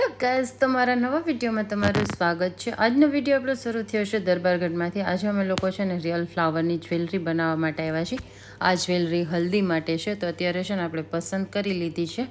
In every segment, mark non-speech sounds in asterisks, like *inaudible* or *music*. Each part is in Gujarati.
હેલો ગાઈઝ તમારા નવા વિડીયોમાં તમારું સ્વાગત છે. આજનો વીડિયો આપણો શરૂ થયો છે દરબારગઢમાંથી. આજે અમે લોકો છે ને રિયલ ફ્લાવરની જ્વેલરી બનાવવા માટે આવ્યા છીએ. આ જ્વેલરી હલ્દી માટે છે તો અત્યારે છે ને આપણે પસંદ કરી લીધી છે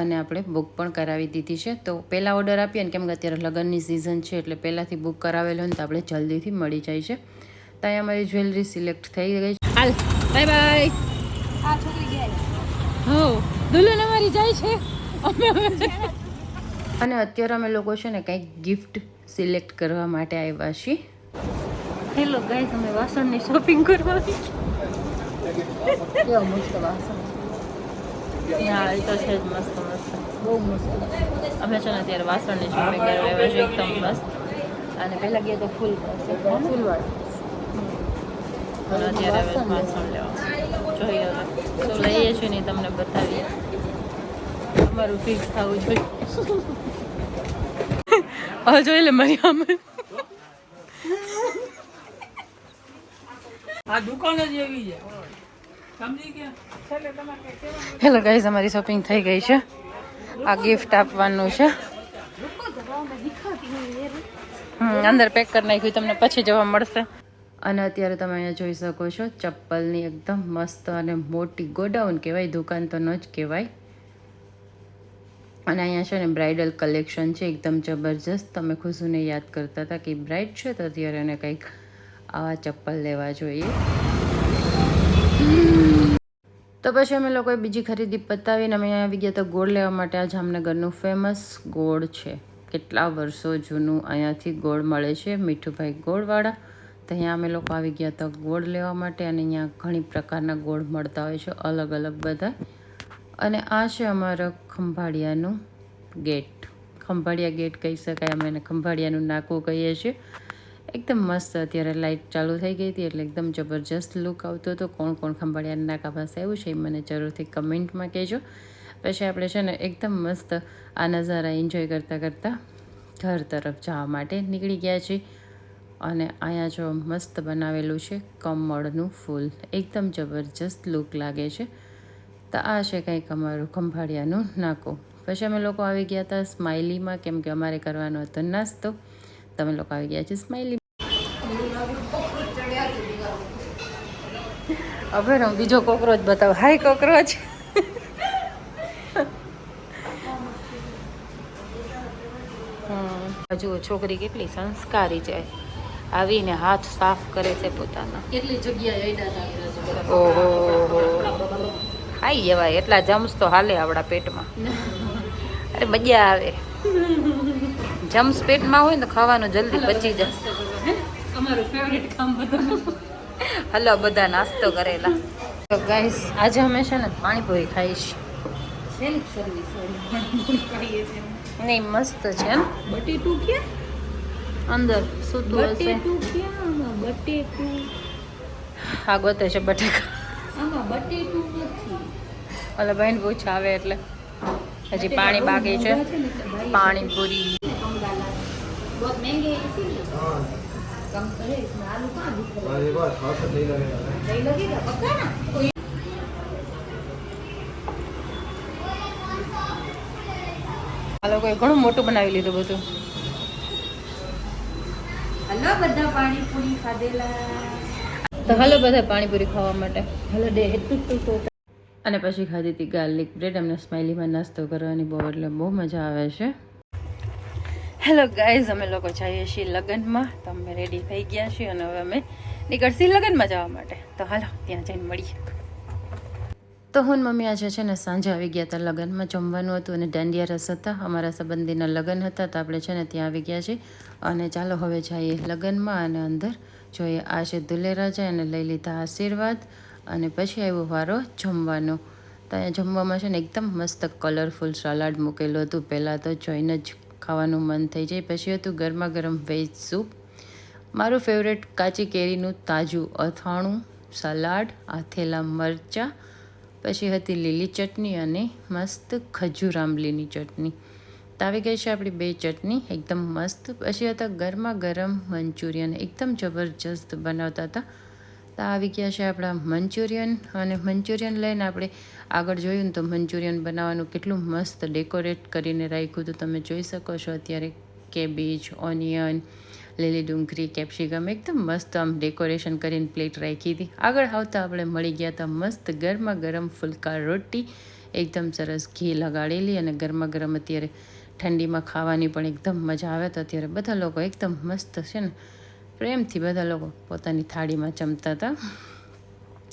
અને આપણે બુક પણ કરાવી દીધી છે. તો પહેલાં ઓર્ડર આપીએ ને કેમ કે અત્યારે લગ્નની સિઝન છે એટલે પહેલાંથી બુક કરાવેલો હોય ને તો આપણે જલ્દીથી મળી જાય છે. તો અહીંયા અમારી જ્વેલરી સિલેક્ટ થઈ ગઈ છે. હાલ બાય બાય. હા છોકરી ગયા હો દુલ્હન અમારી જાય છે. અને અત્યારે અમે લોકો છે ને કંઈક ગિફ્ટ સિલેક્ટ કરવા માટે આવ્યા છીએ. હેલો ગાઈઝ અમે વાસણની શોપિંગ કરવા આવી મસ્ત વાસણ. તો છે જ મસ્ત મસ્ત. બહુ મસ્ત. અમે છે ને અત્યારે વાસણની શોપિંગ કરવા આવ્યા છીએ એકદમ મસ્ત. અને પહેલાં ગયા તો ફૂલ અત્યારે વાસણ લેવા. જોઈ લો તો લઈએ છીએ ને તમને બતાવીએ. અમારું ફિક્સ થવું જોઈએ. હવે જોઈ લે મારી આમે આ દુકાન જ એવી છે હેલો ગાઈઝ અમારી શોપિંગ થઈ ગઈ છે આ ગિફ્ટ આપવાનું છે હમ, અંદર પેક કરી નાખ્યું તમને પછી જોવા મળશે અને અત્યારે તમે અહીંયા જોઈ શકો છો ચપ્પલની એકદમ મસ્ત અને મોટી ગોડાઉન કહેવાય દુકાન તો ન જ કહેવાય. અને અહીંયા છે ને બ્રાઇડલ કલેક્શન છે, એકદમ જબરજસ્ત. તમે ખુશુને યાદ કરતા હતા કે બ્રાઇડ છે, તો અત્યારે એને કંઈક આવા ચપ્પલ લેવા જોઈએ. તો પછી અમે લોકોએ બીજી ખરીદી પતાવીને અમે આવી ગયા તો ગોળ લેવા માટે આ જામનગરનું ફેમસ ગોળ છે. કેટલા વર્ષો જૂનું અહીંયાથી ગોળ મળે છે, મીઠુભાઈ ગોળવાળા. તો અહીંયા અમે લોકો આવી ગયા હતા ગોળ લેવા માટે અને અહીંયા ઘણી પ્રકારના ગોળ મળતા હોય છે અલગ અલગ બધા. અને આ છે અમારો ખંભાળિયાનું ગેટ. ખંભાળિયા ગેટ કહી શકાય, અમે એને ખંભાળિયાનું નાકું કહીએ છીએ. એકદમ મસ્ત, અત્યારે લાઇટ ચાલુ થઈ ગઈ હતી એટલે એકદમ જબરજસ્ત લુક આવતો હતો. કોણ કોણ ખંભાળિયાના નાકા પાસે આવ્યું છે એ મને જરૂરથી કમેન્ટમાં કહેજો. પછી આપણે છે ને એકદમ મસ્ત આ નજારા એન્જોય કરતાં કરતાં ઘર તરફ જવા માટે નીકળી ગયા છીએ. અને અહીંયા જો મસ્ત બનાવેલું છે કમળનું ફૂલ. એકદમ જબરજસ્ત લુક લાગે છે. તો આ છે કંઈક અમારું ખંભાળિયાનું નાકું. પછી અમે લોકો આવી ગયા હતા સ્માઇલીમાં કેમ કે અમારે કરવાનો હતો નાસ્તો. તમે લોકો આવી ગયા છે સ્માઇલી. હવે હું બીજો કોકરોચ બતાવો. હાય કોકરોચ. હમ જુઓ છોકરી કેટલી સંસ્કારી છે. આવીને હાથ સાફ કરે છે પોતાના. કેટલી જગ્યાએ ઓહો. ખાઈ જવાય એટલા જમ્સ તો હાલે આપણા પેટમાં. અરે મજા આવે. જમ્સ પેટમાં હોય ને ખાવાનું જલ્દી પચી જાય. અમારું ફેવરેટ કામ હલો બધા નાસ્તો કરેલા. તો ગાઈસ આજે અમે છે ને પાણીપુરી ખાઈશ સેલ્ફ સર્વિસ નહીં મસ્ત છે એમ. બટેટું ક્યાં? અંદર શું બટેટું ક્યાં? બટેટું. આ ગોતે છે બટેકા. આમાં બટેટું નથી. બહેન પૂછ આવે એટલે. હજી પાણી બાકી છે. પાણી પૂરી. આ ઘણું મોટું બનાવી લીધું બધું. હલો બધા પાણીપુરી ખાધેલા. તો હાલો બધા પાણીપુરી ખાવા માટે. હલો ડે અને પછી ખાધી હતી ગાર્લિક બ્રેડ. અમને સ્માઇલીમાં નાસ્તો કરવાની બહુ એટલે બહુ મજા આવે છે. હેલો ગાઈઝ અમે લોકો જઈએ છીએ લગ્નમાં. તો અમે રેડી થઈ ગયા છીએ અને હવે અમે નીકળશી લગ્નમાં જવા માટે. તો હાલો ત્યાં જઈને મળીએ. તો હું મમ્મી આજે છે ને સાંજે આવી ગયા હતા લગ્નમાં. જમવાનું હતું અને દાંડિયા રસ હતા. અમારા સંબંધીના લગ્ન હતા તો આપણે છે ને ત્યાં આવી ગયા છીએ. અને ચાલો હવે જઈએ લગ્નમાં અને અંદર. જોઈએ. આ છે દુલેરાજા એને લઈ લીધા આશીર્વાદ અને પછી આવ્યો વારો જમવાનો. તો અહીંયા જમવામાં છે ને એકદમ મસ્ત કલરફુલ સલાડ મૂકેલું હતું. પહેલાં તો જોઈને જ ખાવાનું મન થઈ જાય. પછી હતું ગરમા ગરમ વેજ સૂપ મારું ફેવરેટ કાચી કેરીનું તાજું અથાણું સલાડ આથેલા મરચાં, પછી હતી લીલી ચટણી અને મસ્ત ખજૂર આંબલીની ચટણી. તો આવી ગઈ છે આપણી બે ચટણી, એકદમ મસ્ત. પછી હતા ગરમા ગરમ મંચુરિયન, એકદમ જબરજસ્ત બનાવતા હતા. તો આવી ગયા છે આપણા મંચુરિયન અને મંચુરિયન લઈને આપણે આગળ જોયું ને તો મંચુરિયન બનાવવાનું કેટલું મસ્ત ડેકોરેટ કરીને રાખ્યું તો તમે જોઈ શકો છો અત્યારે કેબીજ, ઓનિયન, લીલી ડુંગળી, કેપ્સિકમ, એકદમ મસ્ત આમ ડેકોરેશન કરીને પ્લેટ રાખી હતી. આગળ આવતા આપણે મળી ગયા હતા મસ્ત ગરમા ગરમ ફુલકા રોટી. એકદમ સરસ ઘી લગાડેલી અને ગરમા ગરમ અત્યારે ઠંડીમાં ખાવાની પણ એકદમ મજા આવે તો અત્યારે બધા લોકો એકદમ મસ્ત છે ને, પ્રેમથી બધા લોકો પોતાની થાળીમાં જમતા હતા.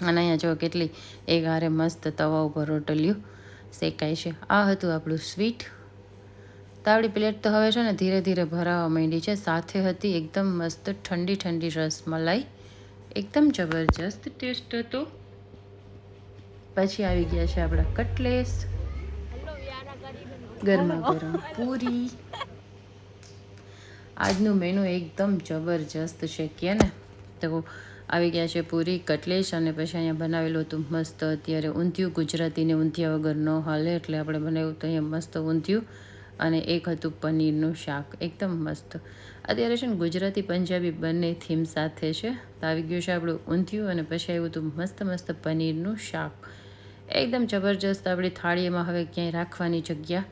અને અહીંયા જો કેટલી એક હારે મસ્ત તવા ઉપર રોટલ્યું શેકાય છે. આ હતું આપણું સ્વીટ. તાવડી પ્લેટ તો હવે છે ને ધીરે ધીરે ભરાવા માંડી છે. સાથે હતી એકદમ મસ્ત ઠંડી ઠંડી રસમલાઈ. એકદમ જબરજસ્ત ટેસ્ટ હતો. પછી આવી ગયા છે આપણા કટલેસ ગરમા ગરમ પૂરી. આજનું મેનુ એકદમ જબરજસ્ત છે કે ને? તો આવી ગયા છે પૂરી કટલેશ અને પછી અહીંયા બનાવેલું હતું મસ્ત. અત્યારે ઊંધિયું ગુજરાતીને ઊંધિયા વગર ન હાલે એટલે આપણે બનાવ્યું તો અહીંયા મસ્ત ઊંધિયું અને એક હતું પનીરનું શાક. એકદમ મસ્ત. અત્યારે છે ને ગુજરાતી પંજાબી બંને થીમ સાથે છે. તો આવી ગયું છે આપણું ઊંધિયું અને પછી આવ્યું હતું મસ્ત મસ્ત પનીરનું શાક. એકદમ જબરજસ્ત. આપણી થાળીમાં હવે ક્યાંય રાખવાની જગ્યા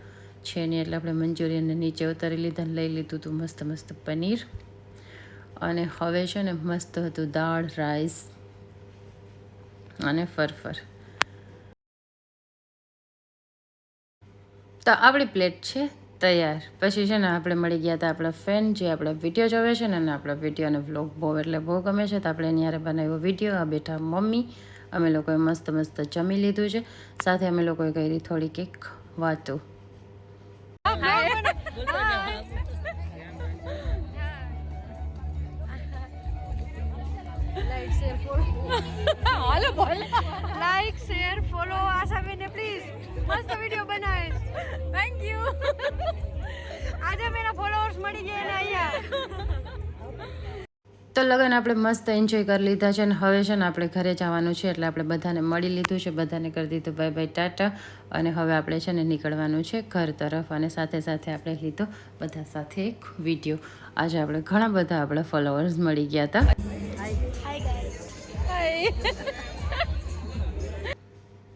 છે નહીં એટલે આપણે મંચુરિયનને નીચે ઉતારી લીધા લઈ લીધું હતું મસ્ત મસ્ત પનીર. અને હવે છે ને મસ્ત હતું દાળ, રાઈસ અને ફરફર. તો આપણી પ્લેટ છે તૈયાર. પછી છે ને આપણે મળી ગયા હતા આપણા ફેન જે આપણા વીડિયો જોવે છે ને અને આપણા વીડિયો અને વ્લોગ બહુ એટલે બહુ ગમે છે તો આપણે એની યારે બનાવ્યો વીડિયો. આ બેઠા મમ્મી. અમે લોકોએ મસ્ત મસ્ત જમી લીધું છે. સાથે અમે લોકોએ કરી થોડીક એક વાતો. લાઈક શેર ફોલો આશાબેને પ્લીઝ મસ્ત વીડિયો બનાવે. થેન્ક યુ આજે મેરા ફોલોઅર્સ મળી ગયા ને અહીંયા. તો લગન આપણે મસ્ત એન્જોય કરી લીધા છે અને હવે છે ને આપણે ઘરે જવાનું છે એટલે આપણે બધાને મળી લીધું છે બધાને કરી દીધું. Bye bye tata. અને હવે આપણે છે ને નીકળવાનું છે ઘર તરફ અને સાથે સાથે આપણે લીધો બધા સાથે એક વીડિયો આજે આપણે ઘણા બધા આપણા ફોલોઅર્સ મળી ગયા હતા.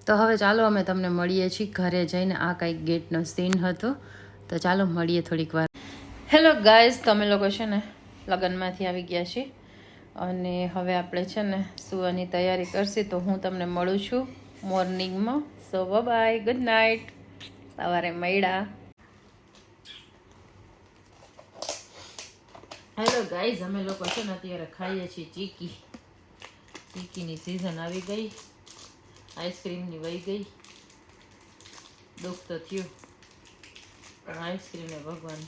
તો હવે ચાલો અમે તમને મળીએ છીએ ઘરે જઈને. આ કંઈક ગેટનો સીન હતો. તો ચાલો મળીએ થોડીક વાર. હેલો ગાઈઝ તમે લોકો છે ને લગ્નમાંથી આવી ગયા છીએ. અને હવે આપણે છે ને સુવાની તૈયારી કરશી. તો હું તમને મળું છું મોર્નિંગમાં. સો બાય ગુડ નાઇટ સવારે મળ્યા. હેલો ગાઈઝ અમે લોકો છે ને અત્યારે ખાઈએ છીએ ચીકી. ચીકીની સિઝન આવી ગઈ. આઈસ્ક્રીમની વહી ગઈ. દુઃખ તો થયું. પણ આઈસ્ક્રીમને ભગવાન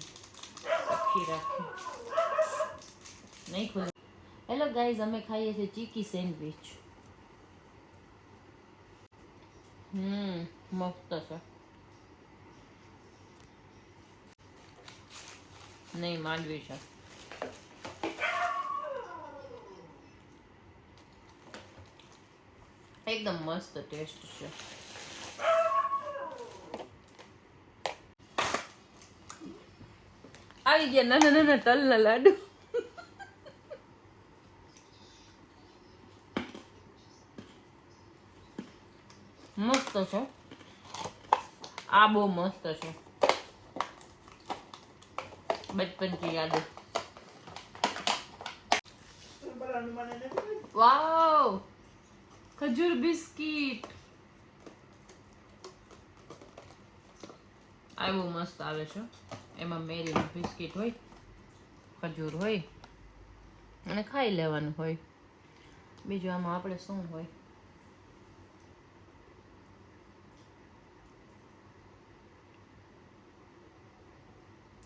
સખી રાખ્યું નહીં ખુલે. હેલો ગાઈઝ અમે ખાઈએ છીએ ચીકી સેન્ડવિચ. હમ, મસ્ત છે. નહીં માંડવી છે. એકદમ મસ્ત ટેસ્ટ છે આવી ગયા નાના નાના તલના લાડુ મસ્ત છે આ બહુ મસ્ત છે બચપનથી યાદ. યાદો વાવ ખજૂર બિસ્કિટ. આ બહુ મસ્ત આવે છે. એમાં મેરીનું બિસ્કિટ હોય, ખજૂર હોય, અને ખાઈ લેવાનું હોય. બીજું આમાં આપણે શું હોય?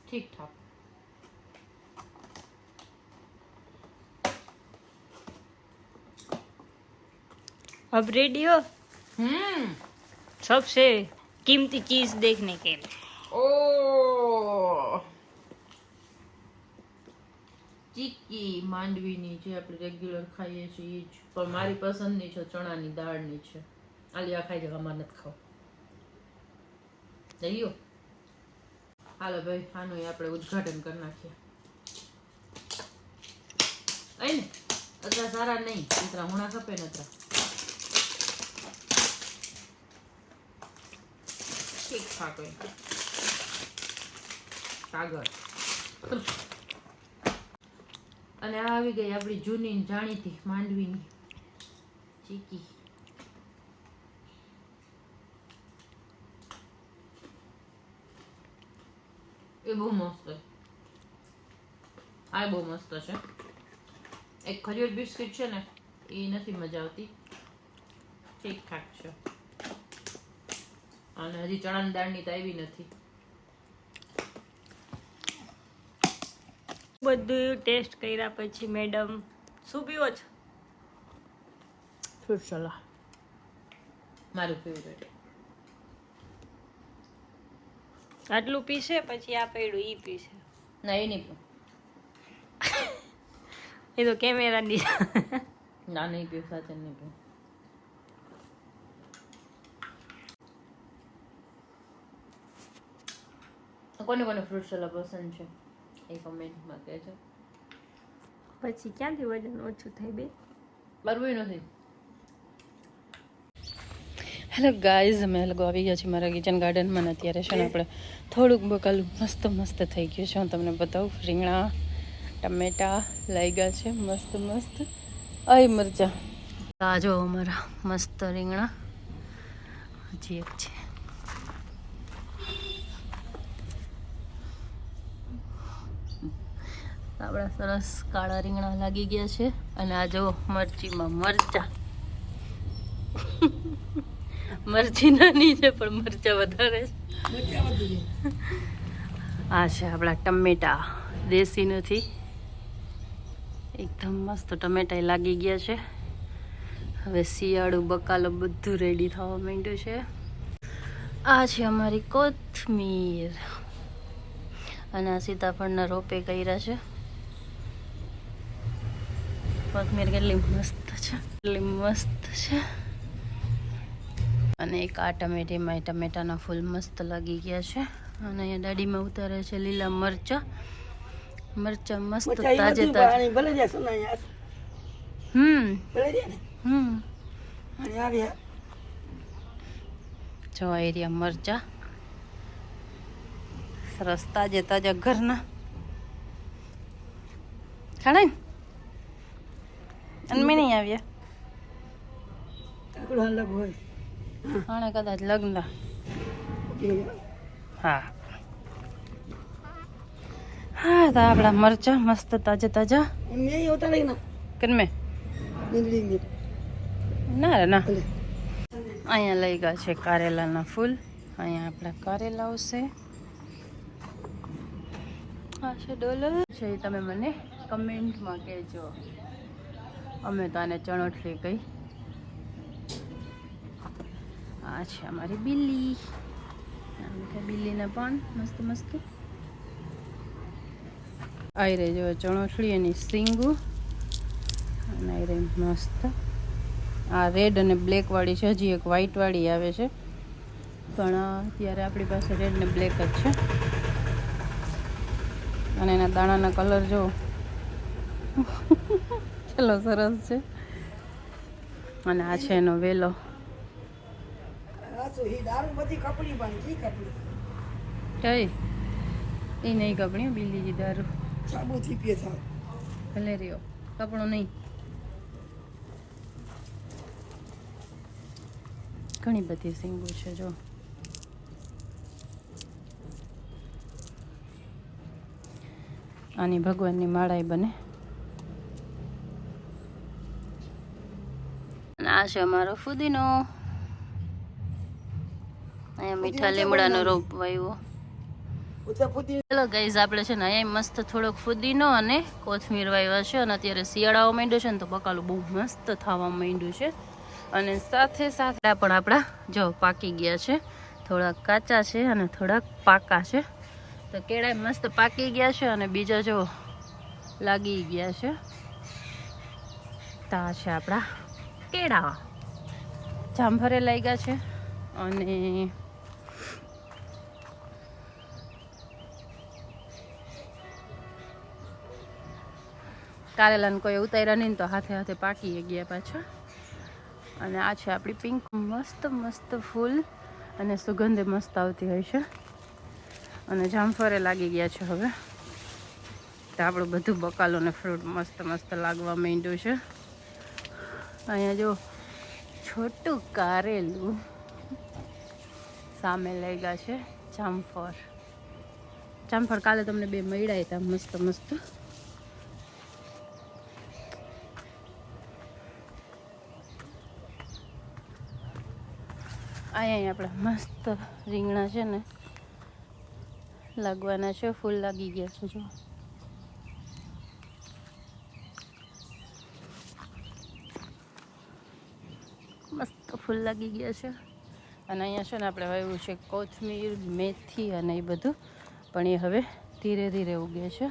ઠીક ઠાક अब रेडी हो હમ सबसे कीमती चीज देखने के लिए ઓ ચીક્કી માંડવીની જે આપણે રેગ્યુલર ખાઈએ છીએ એ જ પણ મારી પસંદની છે ચણાની દાળની છે આલી આ ખાઈ જાય અમારે નથી ખાવ લઈ લ્યો હાલો ભાઈ આનું આપણે ઉદઘાટન કરી નાખીએ અહીં ને અત્રા સારા નહીં અત્રા હુણા ખપે ને અત્રા ઠાક હોય. કાગળ. અને આ આવી ગઈ આપણી જૂની જાણીતી માંડવીની ચીકી. એ બહુ મસ્ત આ બહુ મસ્ત છે. એક ખજૂર બિસ્કિટ છે ને એ નથી મજા આવતી. ઠીક ઠાક છે. અને હજી ચણાની દાળની તો આવી નથી. બધું ટેસ્ટ કર્યા પછી મેડમ શું પીવો છો? ફ્રૂટ સલાહ મારું ફેવરેટ આટલું પીશે પછી આ પડ્યું ઈ પીશે ના એ નહીં *laughs* એ તો કેમેરા ની ના નહીં પીવું સાચે નહીં પીવું. કોને કોને ફ્રૂટ સલાડ પસંદ છે. એ કમેન્ટમાં કહેજો પછી ક્યાંથી વજન ઓછું થાય બે બરવું નથી. હેલો ગાઈઝ અમે લોકો આવી ગયા છીએ મારા કિચન ગાર્ડનમાં અત્યારે છે ને આપણે થોડુંક બકાલું મસ્ત મસ્ત થઈ ગયું છે. હું તમને બતાવું રીંગણા ટમેટા લઈ ગયા છે મસ્ત મસ્ત. અય મરચા. આ જો અમારા મસ્ત રીંગણા. હજી એક છે. આપણા સરસ કાળા રીંગણા લાગી ગયા છે. અને આ જો મરચીમાં મરચા. મરચી નાની છે, પણ મરચા વધારે આ છે આપણા ટમેટા. દેશી નથી. એકદમ મસ્ત ટમેટા લાગી ગયા છે. હવે શિયાળુ બકાલો બધું રેડી થવા માંડ્યું છે. આ છે અમારી કોથમીર. અને આ સીતાફળના રોપે કર્યા છે. કોથમીર કેટલી મસ્ત છે. કેટલી મસ્ત છે. અને એક આ ટમેટીમાં ટમેટાના ફૂલ મસ્ત લાગી ગયા છે. અને અહીંયા દાડીમાં ઉતારે છે લીલા મરચા. મરચા મસ્ત તાજે હમ. હમ. જો એરિયા મરચા. સરસ તાજે તાજા ઘરના. ખાડા ને અને મેં નહીં આવ્યા હોય. આણે કદાચ લગ્ન. હા. હા તો આપણા મરચા મસ્ત તાજા તાજા. કનમે ના. ના. અહીંયા લઈ ગયા છે કારેલાના ફૂલ. અહીંયા આપણા કારેલા આવશે હા છે ડોલર. છે તમે મને કમેન્ટમાં કહેજો. અમે તો આને ચણોઠલી કહી. આ છે અમારી બિલ્લી. બિલ્લીને પાન મસ્ત મસ્ત. આઈ રહી જો ચણોઠલી એની સિંગુ. અને આઈ રહી મસ્ત. આ રેડ અને બ્લેક વાળી છે, હજી એક વ્હાઈટ વાળી આવે છે. પણ અત્યારે આપણી પાસે રેડ ને બ્લેક જ છે. અને એના દાણાના કલર જો. ચલો સરસ છે. અને આ છે એનો વેલો. કઈ એ નહીં કપડી બીલી બિલ્લીજી દારૂ. સાબુથી પીએ ભલે રહ્યો કપડું નહીં. ઘણી બધી સિંગો છે, જો. આની ભગવાનની માળાઈ બને. આ છે અમારો ફુદીનો. અહીંયા મીઠા લીમડાનો રોપ વાવ્યો ચલો ગાઈઝ આપણે છે ને અહીંયા મસ્ત થોડોક ફુદીનો અને કોથમીર વાવ્યા છે. અને અત્યારે શિયાળાઓ માંડ્યો છે ને તો બકાલું બહુ મસ્ત થવા માંડ્યું છે. અને સાથે સાથે પણ આપણા જો પાકી ગયા છે. થોડાક કાચા છે અને થોડાક પાકા છે. તો કેળા મસ્ત પાકી ગયા છે અને બીજા જો લાગી ગયા છે. તા છે આપણા કેળા? જામફરે ગયા છે અને કારેલાને કોઈ ઉતાર્યા નહીં તો હાથે હાથે પાકી ગયા પાછા. અને આ છે આપણી પિંક મસ્ત મસ્ત ફૂલ અને સુગંધે મસ્ત આવતી હોય છે. અને જામફળે લાગી ગયા છે હવે. તો આપણું બધું બકાલો ને ફ્રૂટ મસ્ત મસ્ત લાગવા માંડ્યું છે. અહીંયા જો છોટું કારેલું સામે લઈ ગયા છે જામફળ. જામફળ કાલે તમને બે મળ્યા હતા, મસ્ત મસ્ત. અહીંયા આપણા મસ્ત રીંગણા છે ને, લાગવાના છે, ફૂલ લાગી ગયા છે, જો મસ્ત ફૂલ લાગી ગયા છે. અને અહીંયા છે ને આપણે વાવ્યું છે કોથમીર, મેથી અને એ બધું. પણ એ હવે ધીરે ધીરે ઉગે છે.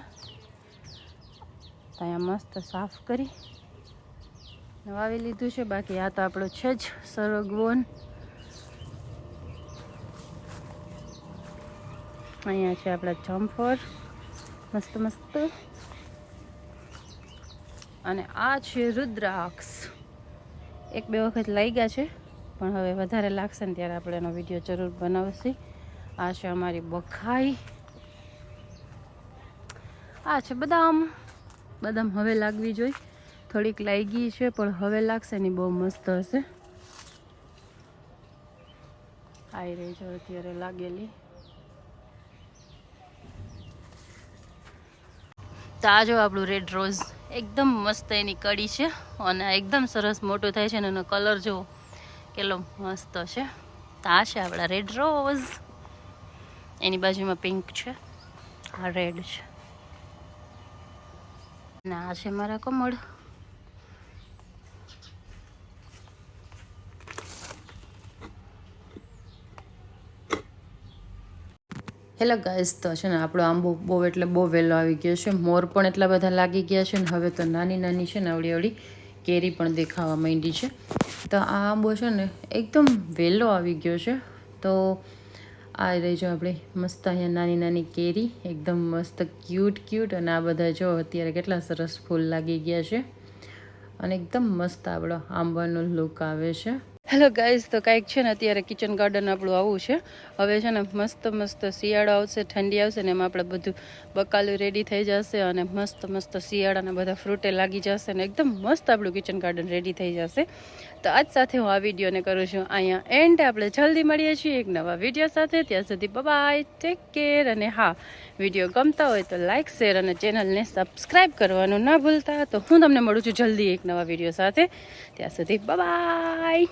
અહીંયા મસ્ત સાફ કરી વાવી લીધું છે. બાકી આ તો આપણો છે જ સરગવોન. અહીંયા છે આપણા જમ્ફર મસ્ત મસ્ત. અને આ છે રુદ્રાક્ષ. એક બે વખત લઈ ગયા છે. પણ હવે વધારે લાગશે ને ત્યારે આપણે એનો વીડિયો જરૂર બનાવશી. આ છે અમારી બખાઈ. આ છે બદામ. બદામ હવે લાગવી જોઈએ થોડીક લાગી છે, પણ હવે લાગશે ને બહુ મસ્ત હશે. આવી રહી છે અત્યારે લાગેલી. તો આ જો આપણું રેડ રોઝ એકદમ મસ્ત એની કડી છે અને એકદમ સરસ મોટું થાય છે અને એનો કલર જો કેટલો મસ્ત છે. આ છે આપણા રેડ રોઝ એની બાજુમાં પિંક છે. આ રેડ છે. અને આ છે મારા કમળ. હેલો ગાઈસ, તો છે ને આપણો આંબો બહુ એટલે બહુ વહેલો આવી ગયો છે. મોર પણ એટલા બધા લાગી ગયા છે ને હવે તો નાની નાની છે ને આવડી આવડી કેરી પણ દેખાવા માંડી છે. તો આ આંબો છે ને એકદમ વહેલો આવી ગયો છે. તો આ રહી જો આપણે મસ્ત અહીંયા નાની નાની કેરી, એકદમ મસ્ત ક્યુટ ક્યુટ અને આ બધા જો અત્યારે કેટલા સરસ ફૂલ લાગી ગયા છે. અને એકદમ મસ્ત આપણો આંબાનો લુક આવે છે. હેલો ગાઈઝ, તો કાંઈક છે ને અત્યારે કિચન ગાર્ડન આપણું આવું છે. હવે છે ને મસ્ત મસ્ત શિયાળો આવશે, ઠંડી આવશે ને એમાં આપણે બધું બકાલું રેડી થઈ જશે અને મસ્ત મસ્ત શિયાળાના બધા ફ્રૂટે લાગી જશે ને એકદમ મસ્ત આપણું કિચન ગાર્ડન રેડી થઈ જશે. તો આજ સાથે હું આ વિડીયોને કરું છું. અહીંયા એન્ડ આપણે જલ્દી મળીએ છીએ એક નવા વીડિયો સાથે. ત્યાં સુધી બાય ટેક કેર અને હા વીડિયો ગમતા હોય તો લાઇક શેર અને ચેનલને સબસ્ક્રાઈબ કરવાનું ના ભૂલતા. તો હું તમને મળું છું જલ્દી એક નવા વીડિયો સાથે. ત્યાં સુધી બાય